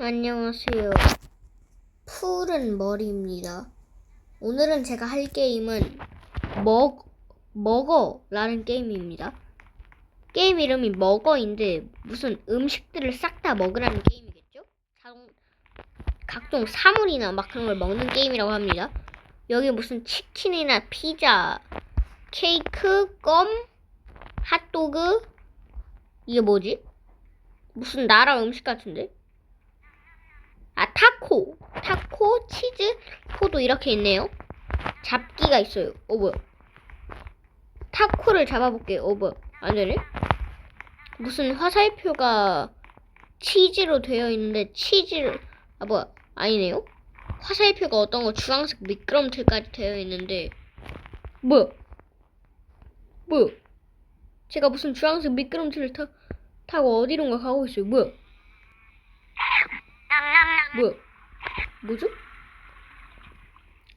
안녕하세요. 푸른 머리입니다. 오늘은 제가 할 게임은 먹, 먹어라는 게임입니다. 게임 이름이 먹어인데 무슨 음식들을 싹 다 먹으라는 게임이겠죠? 자동, 각종 사물이나 막 그런 걸 먹는 게임이라고 합니다. 여기 무슨 치킨이나 피자, 케이크, 껌, 핫도그, 이게 뭐지? 무슨 나라 음식 같은데? 아, 타코. 타코, 치즈, 포도 이렇게 있네요. 잡기가 있어요. 어, 뭐야. 타코를 잡아볼게요. 어, 뭐야. 안 되네? 무슨 화살표가 치즈로 되어 있는데, 치즈를, 아, 뭐야. 아니네요? 화살표가 어떤 거 주황색 미끄럼틀까지 되어 있는데, 뭐야. 뭐야. 제가 무슨 주황색 미끄럼틀을 타, 타고 어디론가 가고 있어요. 뭐야. 뭐야? 뭐죠?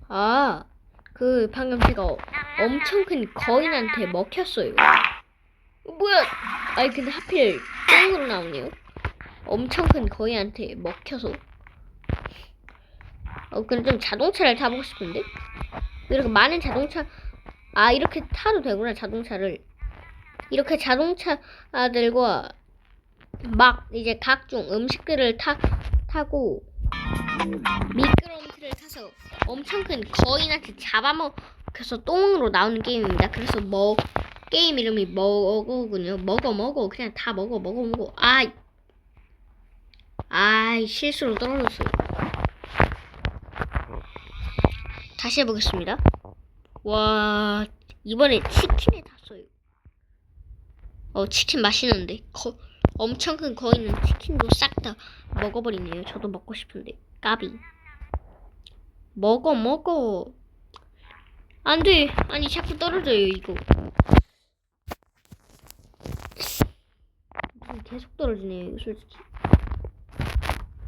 아, 그 방금 제가 어- 엄청 큰 거인한테 먹혔어요. 어, 뭐야? 아니 근데 하필 땡으로 나오네요. 엄청 큰 거인한테 먹혀서. 어, 근데 좀 자동차를 타보고 싶은데? 이렇게 많은 자동차, 아 이렇게 타도 되구나 자동차를. 이렇게 자동차들과 막 이제 각종 음식들을 타 타고 미끄럼틀을 타서 엄청 큰 거인한테 잡아먹혀서 똥으로 나오는 게임입니다. 그래서 뭐 게임 이름이 먹어군요. 먹어 먹어 그냥 다 먹어 먹어 먹어. 아, 아 실수로 떨어졌어요. 다시 해보겠습니다. 와 이번에 치킨에 탔어요. 어 치킨 맛있는데 거, 엄청 큰 거인은 치킨도 싹 다 먹어버리네요. 저도 먹고 싶은데 까비. 먹어 먹어. 안 돼. 아니 자꾸 떨어져요 이거. 계속 떨어지네요 이거 솔직히.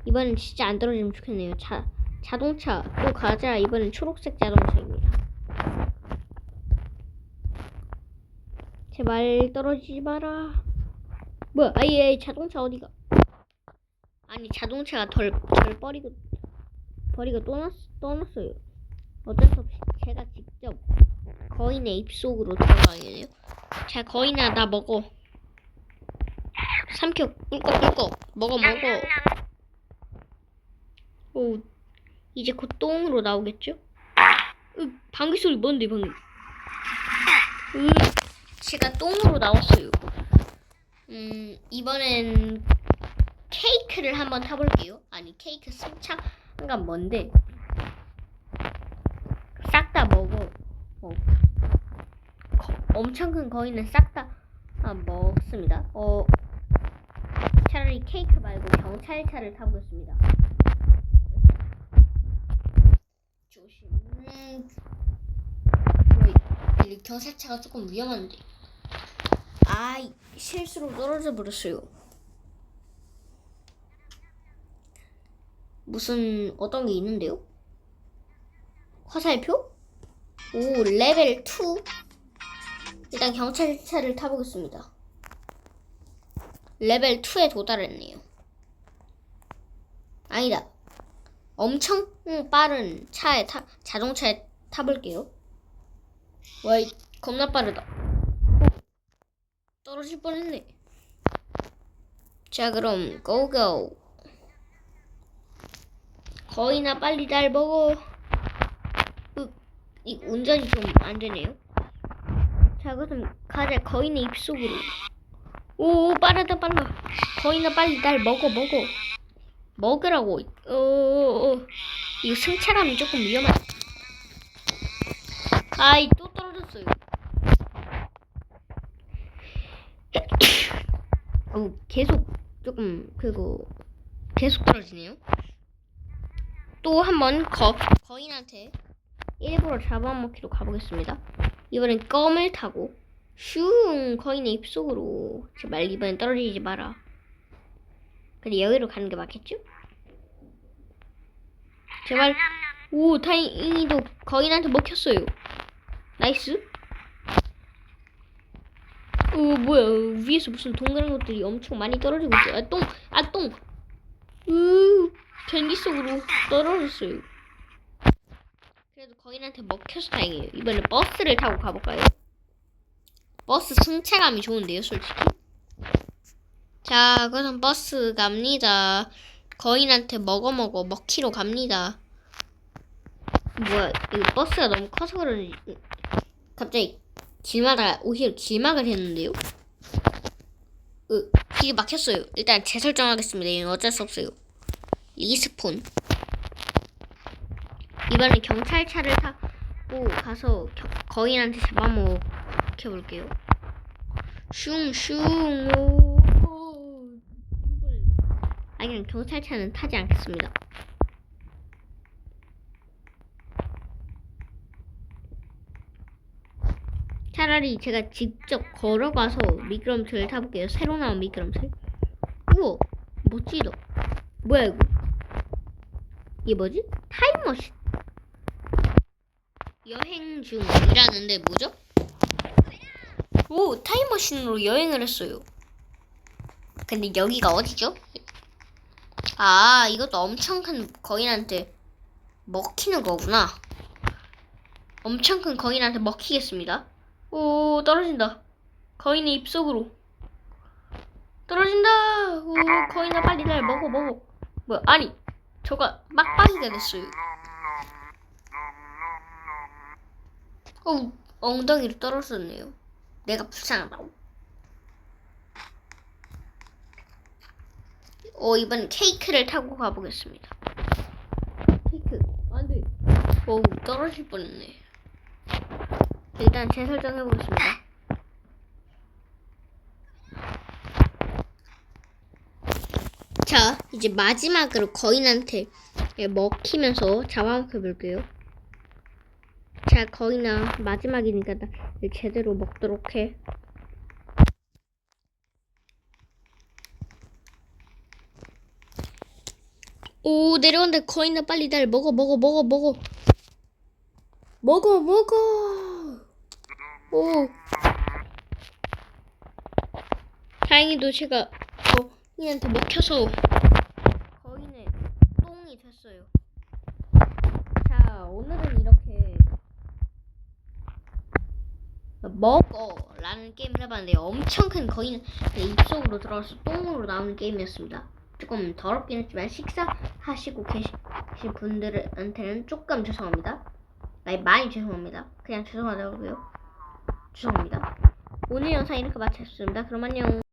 이번엔 진짜 안 떨어지면 좋겠네요. 자 자동차 또 가자. 이번엔 초록색 자동차입니다. 제발 떨어지지 마라. 뭐야? 아이, 자동차 어디가? 아니 자동차가 덜, 덜 버리고 버리고 떠났, 떠났어요. 어쩔 수 없이 제가 직접 거인의 입속으로 들어가야겠네요. 자 거인아 나 먹어. 삼켜 꿀꺽 꿀꺽 먹어 먹어. 오 이제 곧 똥으로 나오겠죠? 으, 방귀 소리 뭔데 방귀? 으, 제가 똥으로 나왔어요. 음 이번엔 케이크를 한번 타볼게요. 아니 케이크 승차가 뭔데? 싹 다 먹어. 어. 거- 엄청 큰 거인은 싹다 아, 먹습니다. 어 차라리 케이크 말고 경찰차를 타보겠습니다. 조심. 음, 이 경찰차가 조금 위험한데. 아, 실수로 떨어져 버렸어요. 무슨 어떤 게 있는데요? 화살표? 오, 레벨 2. 일단 경찰차를 타보겠습니다. 레벨 2에 도달했네요. 아니다. 엄청 빠른 차에 타, 자동차에 타볼게요. 와, 이 겁나 빠르다. 떨어질 뻔했네. 자, 그럼 고고. 거의나 빨리 날 먹어. 으, 이 운전이 좀 안 되네요. 자, 그럼 가자. 거인의 입속으로. 오, 빠르다, 빨라. 거인아 빨리 날 먹어, 먹어. 먹으라고. 어, 어, 어. 이거 승차감이 조금 위험한. 아이, 또 떨어졌어요. 어, 계속 조금 그리고 계속 떨어지네요. 또 한번 거 거인한테 일부러 잡아먹기로 가보겠습니다. 이번엔 껌을 타고 슝 거인의 입속으로 제발 이번엔 떨어지지 마라. 근데 여기로 가는 게 맞겠죠? 제발 오 다행히도 거인한테 먹혔어요. 나이스. 어 뭐야 위에서 무슨 동그란 것들이 엄청 많이 떨어지고 있어요. 아 똥, 아 똥. 으 변기 속으로 떨어졌어요. 그래도 거인한테 먹혀서 다행이에요. 이번에 버스를 타고 가볼까요? 버스 승차감이 좋은데요, 솔직히. 자, 그럼 버스 갑니다. 거인한테 먹어 먹어 먹히러 갑니다. 뭐야, 이 버스가 너무 커서 그런지 갑자기 길마다 오히려 길막을 했는데요? 으, 길이 막혔어요. 일단 재설정하겠습니다. 이건 어쩔 수 없어요. 리스폰. 이번엔 경찰차를 타고 가서 겨- 거인한테 잡아먹혀 볼게요. 슝슝 오. 아 그냥 경찰차는 타지 않겠습니다. 차라리 제가 직접 걸어가서 미끄럼틀을 타볼게요. 새로 나온 미끄럼틀. 우와, 멋지다. 뭐야 이거? 이게 뭐지? 타임머신. 여행 중이라는데 뭐죠? 오, 타임머신으로 여행을 했어요. 근데 여기가 어디죠? 아, 이것도 엄청 큰 거인한테 먹히는 거구나. 엄청 큰 거인한테 먹히겠습니다. 오, 떨어진다. 거인의 입속으로. 떨어진다. 오, 거인아 빨리 날 먹어 먹어. 뭐야? 아니, 저가 막 빠지게 됐어요. 어, 엉덩이로 떨어졌네요. 내가 불쌍하다고. 어, 이번 케이크를 타고 가보겠습니다. 케이크, 안 돼. 오, 떨어질 뻔했네. 일단 재설정 해 보겠습니다. 자, 이제 마지막으로 거인한테 먹히면서 잡아먹혀 볼게요. 자, 거인아, 마지막이니까 나 제대로 먹도록 해. 오, 내려간다. 거인아, 빨리 날 먹어, 먹어, 먹어, 먹어. 먹어, 먹어. 오. 다행히도 제가 거인한테 먹혀서 거인의 똥이 됐어요. 자, 오늘은 이렇게 먹어라는 게임을 해봤는데 엄청 큰 거인 입속으로 들어가서 똥으로 나오는 게임이었습니다. 조금 더럽긴 했지만 식사하시고 계신 분들한테는 조금 죄송합니다. 아니, 많이 죄송합니다. 그냥 죄송하다고요. 죄송합니다. 오늘 영상 이렇게 마쳤습니다. 그럼 안녕.